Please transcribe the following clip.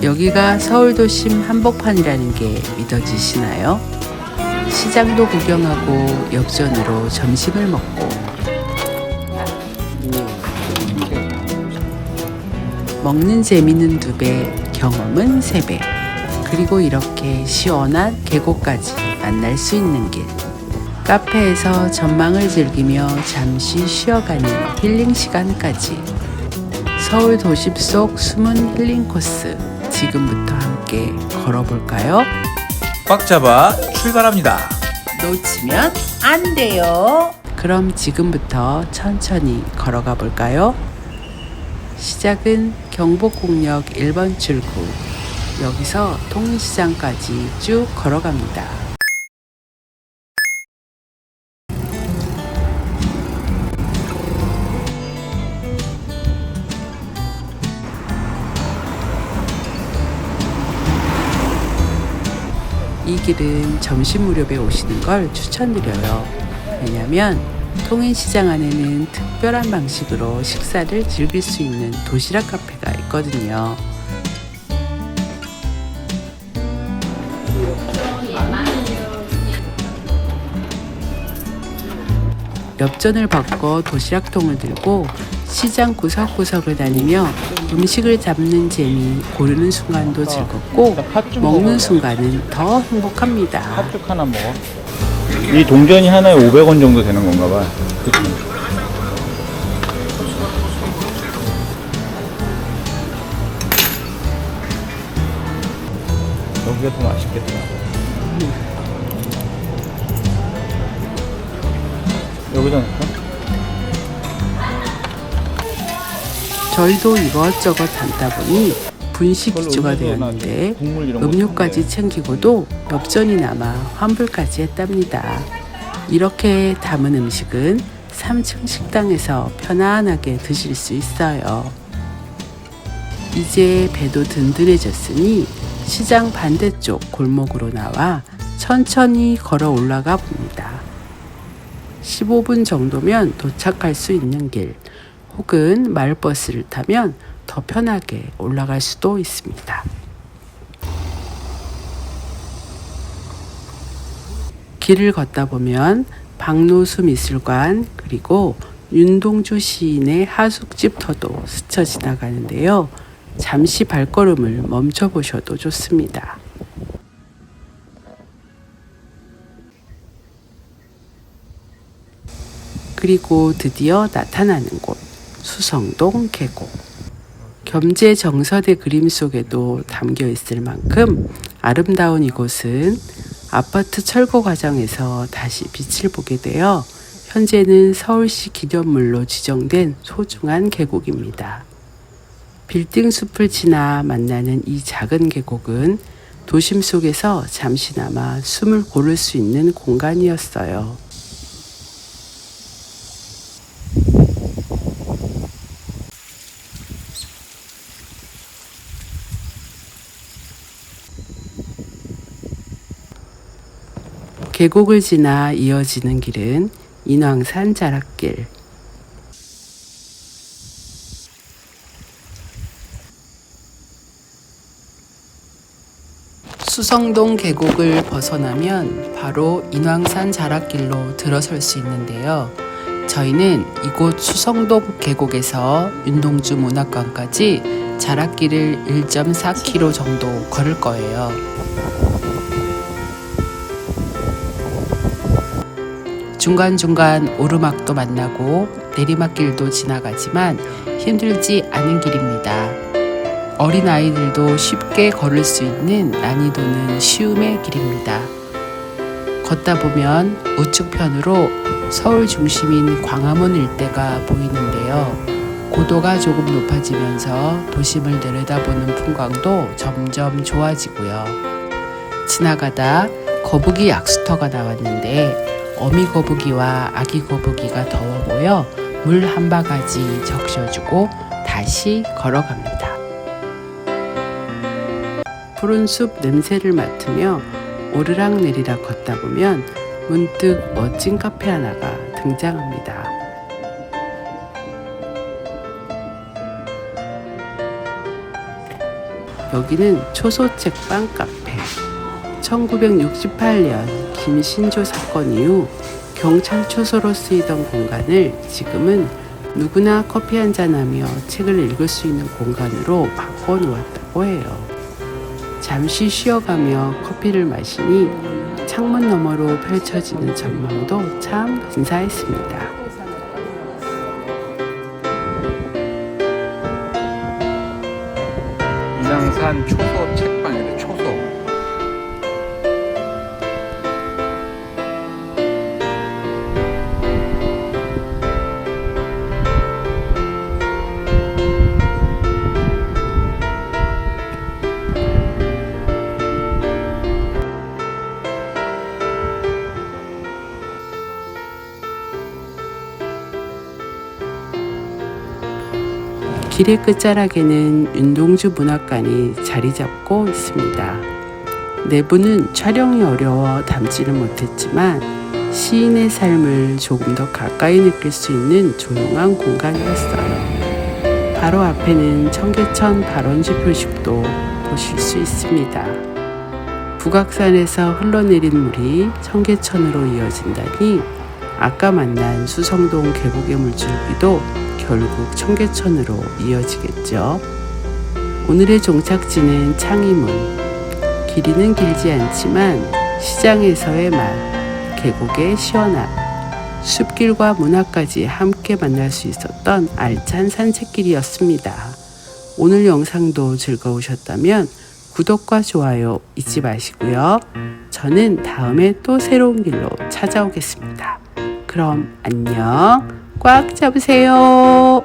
여기가 서울 도심 한복판이라는 게 믿어지시나요? 시장도 구경하고 역전으로 점심을 먹고 먹는 재미는 두 배, 경험은 세 배. 그리고 이렇게 시원한 계곡까지 만날 수 있는 길. 카페에서 전망을 즐기며 잠시 쉬어가는 힐링 시간까지. 서울 도심 속 숨은 힐링 코스. 지금부터 함께 걸어볼까요? 꽉 잡아 출발합니다. 놓치면 안 돼요. 그럼 지금부터 천천히 걸어가 볼까요? 시작은 경복궁역 1번 출구. 여기서 통시장까지 쭉 걸어갑니다. 이 길은 점심 무렵에 오시는 걸 추천드려요. 왜냐면 통인시장 안에는 특별한 방식으로 식사를 즐길 수 있는 도시락 카페가 있거든요. 엽전을 바꿔 도시락통을 들고 시장 구석구석을 다니며 음식을 잡는 재미, 고르는 순간도 즐겁고 먹는 순간은 더 행복합니다. 팥죽 하나 먹어. 이 동전이 하나에 500원 정도 되는 건가 봐. 그치? 여기가 더 맛있겠다. 여기다 넣을까? 저희도 이것저것 담다 보니 분식 그걸로 기조가 음료도 되었는데 음료까지 챙기고도 엽전이 남아 환불까지 했답니다. 이렇게 담은 음식은 3층 식당에서 편안하게 드실 수 있어요. 이제 배도 든든해졌으니 시장 반대쪽 골목으로 나와 천천히 걸어 올라가 봅니다. 15분 정도면 도착할 수 있는 길 혹은 마을버스를 타면 더 편하게 올라갈 수도 있습니다. 길을 걷다 보면 박노수 미술관 그리고 윤동주 시인의 하숙집터도 스쳐 지나가는데요. 잠시 발걸음을 멈춰 보셔도 좋습니다. 그리고 드디어 나타나는 곳 수성동 계곡. 겸재 정서대 그림 속에도 담겨 있을 만큼 아름다운 이곳은 아파트 철거 과정에서 다시 빛을 보게 되어 현재는 서울시 기념물로 지정된 소중한 계곡입니다. 빌딩 숲을 지나 만나는 이 작은 계곡은 도심 속에서 잠시나마 숨을 고를 수 있는 공간이었어요. 계곡을 지나 이어지는 길은 인왕산 자락길. 수성동 계곡을 벗어나면 바로 인왕산 자락길로 들어설 수 있는데요. 저희는 이곳 수성동 계곡에서 윤동주 문학관까지 자락길을 1.4km 정도 걸을 거예요. 중간중간 오르막도 만나고 내리막길도 지나가지만 힘들지 않은 길입니다. 어린아이들도 쉽게 걸을 수 있는 난이도는 쉬움의 길입니다. 걷다 보면 우측편으로 서울 중심인 광화문 일대가 보이는데요. 고도가 조금 높아지면서 도심을 내려다보는 풍광도 점점 좋아지고요. 지나가다 거북이 약수터가 나왔는데 어미 거북이와 아기 거북이가 더워 보여 물 한 바가지 적셔주고 다시 걸어갑니다. 푸른 숲 냄새를 맡으며 오르락 내리락 걷다 보면 문득 멋진 카페 하나가 등장합니다. 여기는 초소책방 카페. 1968년 김신조 사건 이후 경찰 초소로 쓰이던 공간을 지금은 누구나 커피 한잔하며 책을 읽을 수 있는 공간으로 바꿔 놓았다고 해요. 잠시 쉬어가며 커피를 마시니 창문 너머로 펼쳐지는 전망도 참 근사했습니다. 인왕산 초소 책 길의 끝자락에는 윤동주 문학관이 자리 잡고 있습니다. 내부는 촬영이 어려워 담지는 못했지만 시인의 삶을 조금 더 가까이 느낄 수 있는 조용한 공간이었어요. 바로 앞에는 청계천 발원지 표식도 보실 수 있습니다. 북악산에서 흘러내린 물이 청계천으로 이어진다니 아까 만난 수성동 계곡의 물줄기도 결국 청계천으로 이어지겠죠. 오늘의 종착지는 창의문. 길이는 길지 않지만 시장에서의 맛, 계곡의 시원함, 숲길과 문화까지 함께 만날 수 있었던 알찬 산책길이었습니다. 오늘 영상도 즐거우셨다면 구독과 좋아요 잊지 마시고요. 저는 다음에 또 새로운 길로 찾아오겠습니다. 그럼 안녕. 꽉 잡으세요.